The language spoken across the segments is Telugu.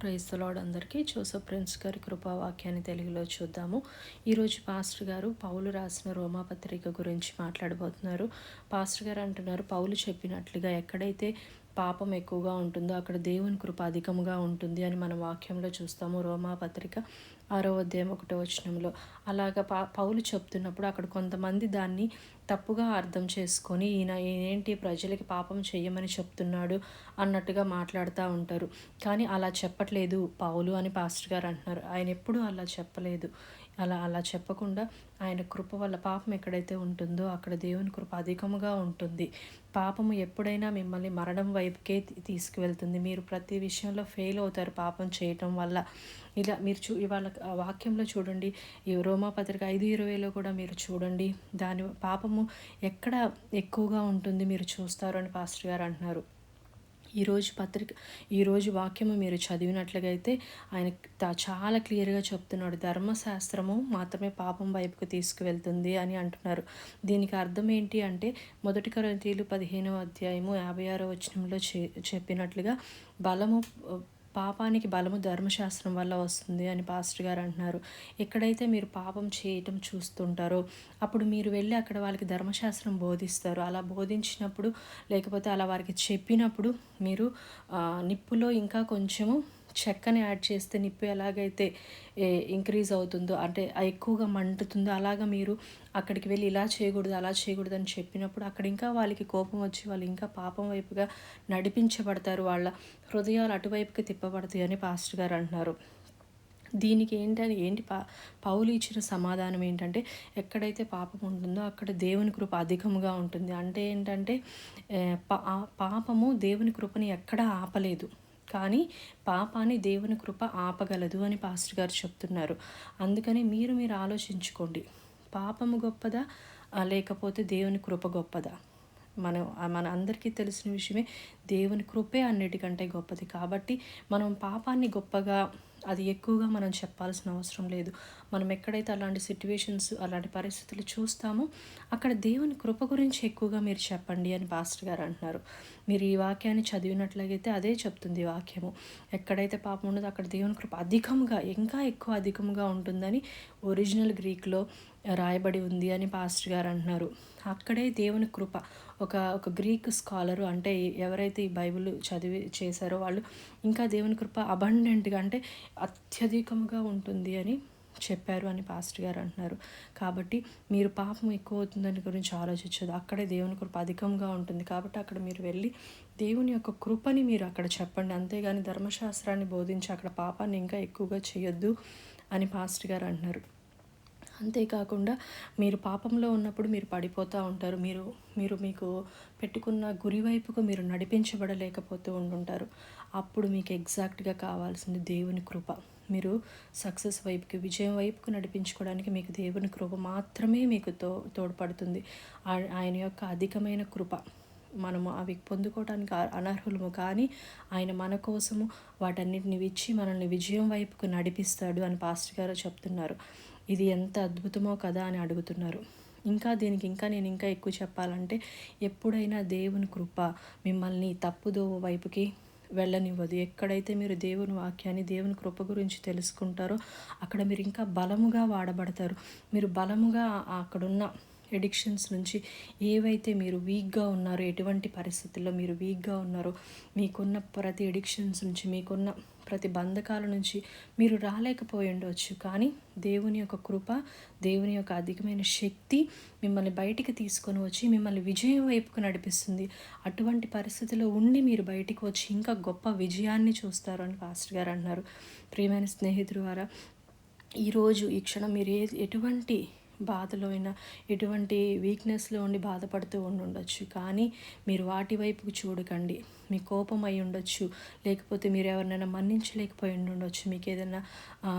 క్రైస్తలాడ్ అందరికీ. జోసఫ్ ప్రిన్స్ గారి కృపావాక్యాన్ని తెలుగులో చూద్దాము. ఈరోజు పాస్టర్ గారు పౌలు రాసిన రోమాపత్రిక గురించి మాట్లాడబోతున్నారు. పాస్టర్ గారు అంటున్నారు పౌలు చెప్పినట్లుగా ఎక్కడైతే పాపం ఎక్కువగా ఉంటుందో అక్కడ దేవుని కృప అధికముగా ఉంటుంది అని మనం వాక్యంలో చూస్తాము. రోమా పత్రిక ఆరో అధ్యాయం ఒకటో వచనంలో. అలాగ పా పౌలు చెప్తున్నప్పుడు అక్కడ కొంతమంది దాన్ని తప్పుగా అర్థం చేసుకొని ఈయన ఏంటి ప్రజలకి పాపం చేయమని చెప్తున్నాడు అన్నట్టుగా మాట్లాడుతూ ఉంటారు. కానీ అలా చెప్పట్లేదు పౌలు అని పాస్టర్ గారు అంటున్నారు. ఆయన ఎప్పుడూ అలా చెప్పలేదు. అలా అలా చెప్పకుండా ఆయన కృప వల్ల పాపం ఎక్కడైతే ఉంటుందో అక్కడ దేవుని కృప అధికముగా ఉంటుంది. పాపము ఎప్పుడైనా మిమ్మల్ని మరణం వైపుకే తీసుకువెళ్తుంది. మీరు ప్రతి విషయంలో ఫెయిల్ అవుతారు పాపం చేయటం వల్ల. ఇలా మీరు చూ ఇవాళ వాక్యంలో చూడండి. ఈ రోమాపత్రిక ఐదు ఇరవైలో కూడా మీరు చూడండి. దాని పాపము ఎక్కడ ఎక్కువగా ఉంటుంది మీరు చూస్తారు అని పాస్టర్ గారు అంటున్నారు. ఈరోజు పత్రిక ఈరోజు వాక్యము మీరు చదివినట్లుగా అయితే ఆయన చాలా క్లియర్గా చెప్తున్నాడు. ధర్మశాస్త్రము మాత్రమే పాపం వైపుకు తీసుకువెళ్తుంది అని అంటున్నారు. దీనికి అర్థం ఏంటి అంటే మొదటి కరంతీలు పదిహేనవ అధ్యాయము యాభై ఆరో వచనంలో చెప్పినట్లుగా బలము పాపానికి బలము ధర్మశాస్త్రం వల్ల వస్తుంది అని పాస్టర్ గారు అంటున్నారు. ఎక్కడైతే మీరు పాపం చేయటం చూస్తుంటారో అప్పుడు మీరు వెళ్ళి అక్కడ వాళ్ళకి ధర్మశాస్త్రం బోధిస్తారు. అలా బోధించినప్పుడు లేకపోతే అలా వారికి చెప్పినప్పుడు మీరు నిప్పులో ఇంకా కొంచెము చెక్కని యాడ్ చేస్తే నిప్పు ఎలాగైతే ఇంక్రీజ్ అవుతుందో అంటే ఎక్కువగా మంటుతుందో అలాగా మీరు అక్కడికి వెళ్ళి ఇలా చేయకూడదు అలా చేయకూడదు అని చెప్పినప్పుడు అక్కడ ఇంకా వాళ్ళకి కోపం వచ్చి వాళ్ళు ఇంకా పాపం వైపుగా నడిపించబడతారు. వాళ్ళ హృదయాలు అటువైపుకి తిప్పబడతాయి అని పాస్టర్ గారు అంటున్నారు. దీనికి ఏంటని ఏంటి పా పౌలు ఇచ్చిన సమాధానం ఏంటంటే ఎక్కడైతే పాపం ఉంటుందో అక్కడ దేవుని కృప అధికముగా ఉంటుంది. అంటే ఏంటంటే పాపము దేవుని కృపని ఎక్కడా ఆపలేదు. కానీ పాపాన్ని దేవుని కృప ఆపగలదు అని పాస్టర్ గారు చెప్తున్నారు. అందుకని మీరు మీరు ఆలోచించుకోండి. పాపము గొప్పదా? లేకపోతే దేవుని కృప గొప్పదా? మనం మన అందరికీ తెలిసిన విషయమే దేవుని కృపే అన్నిటికంటే గొప్పది. కాబట్టి మనం పాపాన్ని గొప్పగా అది ఎక్కువగా మనం చెప్పాల్సిన అవసరం లేదు. మనం ఎక్కడైతే అలాంటి సిట్యువేషన్స్ అలాంటి పరిస్థితులు చూస్తామో అక్కడ దేవుని కృప గురించి ఎక్కువగా మీరు చెప్పండి అని పాస్టర్ గారు అంటున్నారు. మీరు ఈ వాక్యాన్ని చదివినట్లయితే అదే చెప్తుంది వాక్యము. ఎక్కడైతే పాపం ఉండదో అక్కడ దేవుని కృప అధికంగా ఇంకా ఎక్కువ అధికంగా ఉంటుందని ఒరిజినల్ గ్రీక్లో రాయబడి ఉంది అని పాస్టర్ గారు అంటున్నారు. అక్కడే దేవుని కృప. ఒక ఒక గ్రీక్ స్కాలరు అంటే ఎవరైతే ఈ బైబిల్ చదివి చేశారో వాళ్ళు ఇంకా దేవుని కృప అబండెంట్గా అంటే అత్యధికంగా ఉంటుంది అని చెప్పారు అని పాస్టర్ గారు అంటున్నారు. కాబట్టి మీరు పాపం ఎక్కువ అవుతుందని గురించి ఆలోచించదు అక్కడే దేవుని కృప అధికంగా ఉంటుంది. కాబట్టి అక్కడ మీరు వెళ్ళి దేవుని యొక్క కృపని మీరు అక్కడ చెప్పండి. అంతేగాని ధర్మశాస్త్రాన్ని బోధించి అక్కడ పాపాన్ని ఇంకా ఎక్కువగా చేయొద్దు అని పాస్టర్ గారు అంటున్నారు. అంతేకాకుండా మీరు పాపంలో ఉన్నప్పుడు మీరు పడిపోతూ ఉంటారు. మీరు మీరు మీకు పెట్టుకున్న గురి వైపుకు మీరు నడిపించబడలేకపోతూ ఉండుంటారు. అప్పుడు మీకు ఎగ్జాక్ట్గా కావాల్సింది దేవుని కృప. మీరు సక్సెస్ వైపుకి విజయం వైపుకు నడిపించుకోవడానికి మీకు దేవుని కృప మాత్రమే మీకు తో తోడ్పడుతుంది. ఆయన యొక్క అధికమైన కృప. మనము అవి పొందుకోవడానికి అనర్హులము కానీ ఆయన మన కోసము వాటన్నిటిని ఇచ్చి మనల్ని విజయం వైపుకు నడిపిస్తాడు అని పాస్టర్ గారు చెప్తున్నారు. ఇది ఎంత అద్భుతమో కదా అని అడుగుతున్నారు. ఇంకా దీనికి ఇంకా నేను ఇంకా ఎక్కువ చెప్పాలంటే ఎప్పుడైనా దేవుని కృప మిమ్మల్ని తప్పుదో వైపుకి వెళ్ళనివ్వదు. ఎక్కడైతే మీరు దేవుని వాక్యాన్ని దేవుని కృప గురించి తెలుసుకుంటారో అక్కడ మీరు ఇంకా బలముగా వాడబడతారు. మీరు బలముగా అక్కడున్న ఎడిక్షన్స్ నుంచి ఏవైతే మీరు వీక్గా ఉన్నారో ఎటువంటి పరిస్థితుల్లో మీరు వీక్గా ఉన్నారో మీకున్న ప్రతి ఎడిక్షన్స్ నుంచి మీకున్న ప్రతి బంధకాల నుంచి మీరు రాలేకపోయి ఉండవచ్చు కానీ దేవుని యొక్క కృప దేవుని యొక్క అధికమైన శక్తి మిమ్మల్ని బయటికి తీసుకొని వచ్చి మిమ్మల్ని విజయం వైపుకు నడిపిస్తుంది. అటువంటి పరిస్థితిలో ఉండి మీరు బయటికి వచ్చి ఇంకా గొప్ప విజయాన్ని చూస్తారు అని పాస్టర్ గారు అన్నారు ప్రియమైన స్నేహితుడు ద్వారా ఈరోజు ఈ క్షణం మీరు ఏ ఎటువంటి బాధలో అయినా ఎటువంటి వీక్నెస్లో ఉండి బాధపడుతూ ఉండొచ్చు కానీ మీరు వాటి వైపు చూడకండి. మీ కోపం అయి ఉండొచ్చు. లేకపోతే మీరు ఎవరినైనా మన్నించలేకపోయి ఉండొచ్చు మీకు ఏదైనా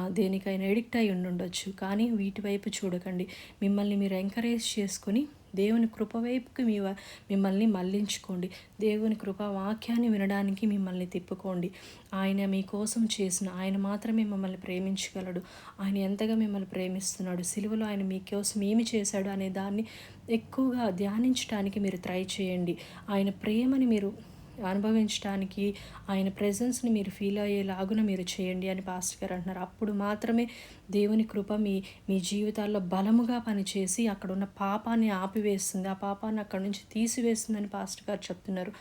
దేనికైనా ఎడిక్ట్ అయి ఉండొచ్చు కానీ వీటి వైపు చూడకండి. మిమ్మల్ని మీరు ఎంకరేజ్ చేసుకొని దేవుని కృప వైపుకి మీ మిమ్మల్ని మళ్ళించుకోండి దేవుని కృప వాక్యాన్ని వినడానికి మిమ్మల్ని తిప్పుకోండి. ఆయన మీకోసం చేసిన ఆయన మాత్రమే మిమ్మల్ని ప్రేమించగలడు. ఆయన ఎంతగా మిమ్మల్ని ప్రేమిస్తున్నాడు. సిలువలో ఆయన మీకోసం ఏమి చేశాడు అనే దాన్ని ఎక్కువగా ధ్యానించడానికి మీరు ట్రై చేయండి. ఆయన ప్రేమని మీరు అనుభవించడానికి ఆయన ప్రెజెన్స్ని మీరు ఫీల్ అయ్యేలాగున మీరు చేయండి అని పాస్టర్ గారు అంటున్నారు. అప్పుడు మాత్రమే దేవుని కృప మీ మీ జీవితాల్లో బలముగా పనిచేసి అక్కడ ఉన్న పాపాన్ని ఆపివేస్తుంది. ఆ పాపాన్ని అక్కడ నుంచి తీసివేస్తుందని పాస్టర్ గారు చెప్తున్నారు.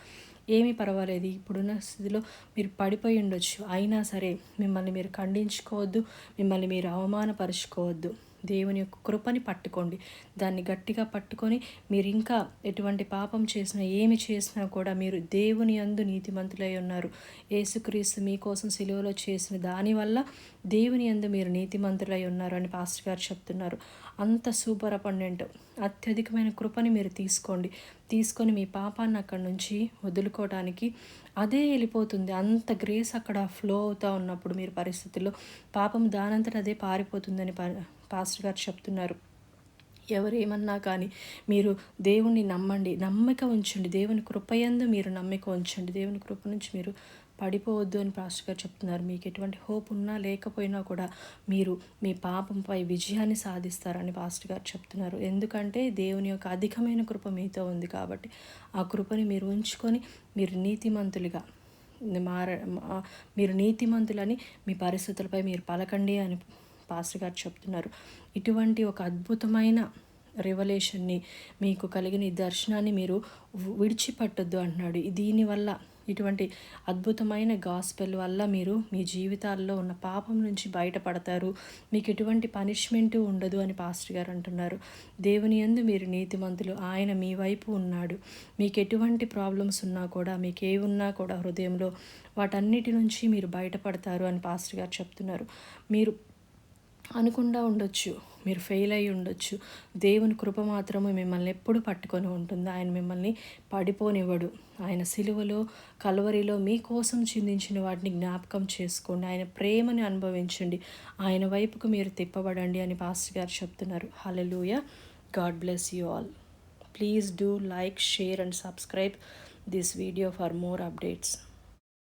ఏమీ పర్వాలేదు. ఇప్పుడున్న స్థితిలో మీరు పడిపోయి ఉండొచ్చు. అయినా సరే మిమ్మల్ని మీరు ఖండించుకోవద్దు. మిమ్మల్ని మీరు అవమానపరుచుకోవద్దు. దేవుని యొక్క కృపని పట్టుకోండి. దాన్ని గట్టిగా పట్టుకొని మీరు ఇంకా ఎటువంటి పాపం చేసినా ఏమి చేసినా కూడా మీరు దేవుని అందు నీతిమంతులై ఉన్నారు. యేసుక్రీస్తు మీకోసం సిలువలో చేసిన దానివల్ల దేవుని అందు మీరు నీతిమంతులై ఉన్నారు అని పాస్టర్ గారు చెప్తున్నారు. అంత సూపర్ అపండెంట్ అత్యధికమైన కృపని మీరు తీసుకోండి. తీసుకొని మీ పాపాన్ని అక్కడి నుంచి వదులుకోవడానికి అదే వెళ్ళిపోతుంది. అంత గ్రేస్ అక్కడ ఫ్లో అవుతూ ఉన్నప్పుడు మీరు పరిస్థితుల్లో పాపం దానంతట అదే పారిపోతుందని పాస్టర్ గారు చెప్తున్నారు. ఎవరేమన్నా కానీ మీరు దేవుణ్ణి నమ్మండి నమ్మక ఉంచండి. దేవుని కృపయందు మీరు నమ్మిక ఉంచండి. దేవుని కృప నుంచి మీరు పడిపోవద్దు అని పాస్టర్ గారు చెప్తున్నారు. మీకు ఎటువంటి హోప్ ఉన్నా లేకపోయినా కూడా మీరు మీ పాపంపై విజయాన్ని సాధిస్తారని పాస్టర్ గారు చెప్తున్నారు. ఎందుకంటే దేవుని యొక్క అధికమైన కృప మీతో ఉంది కాబట్టి ఆ కృపని మీరు ఉంచుకొని మీరు నీతిమంతులుగా మార మీరు నీతిమంతులని మీ పరిస్థితులపై మీరు పలకండి అని పాస్టర్ గారు చెప్తున్నారు. ఇటువంటి ఒక అద్భుతమైన రెవల్యూషన్ని మీకు కలిగిన ఈ దర్శనాన్ని మీరు విడిచిపట్టొద్దు అంటున్నాడు. దీనివల్ల ఇటువంటి అద్భుతమైన గాస్పెల్ వల్ల మీరు మీ జీవితాల్లో ఉన్న పాపం నుంచి బయటపడతారు. మీకు ఎటువంటి పనిష్మెంట్ ఉండదు అని పాస్టర్ గారు అంటున్నారు. దేవుని ఎందు మీరు నీతిమంతులు ఆయన మీ వైపు ఉన్నాడు. మీకు ఎటువంటి ప్రాబ్లమ్స్ ఉన్నా కూడా మీకు ఏ ఉన్నా కూడా హృదయంలో వాటన్నిటి నుంచి మీరు బయటపడతారు అని పాస్టర్ గారు చెప్తున్నారు. మీరు అనుకుండా ఉండొచ్చు. మీరు ఫెయిల్ అయి ఉండొచ్చు. దేవుని కృప మాత్రమే మిమ్మల్ని ఎప్పుడు పట్టుకొని ఉంటుంది. ఆయన మిమ్మల్ని పడిపోనివ్వడు. ఆయన సిలువలో కలవరిలో మీకోసం చిందించిన వాటిని జ్ఞాపకం చేసుకోండి. ఆయన ప్రేమని అనుభవించండి. ఆయన వైపుకు మీరు తిప్పబడండి అని పాస్టర్ గారు చెప్తున్నారు. Hallelujah God bless you all please do like share and subscribe this video for more updates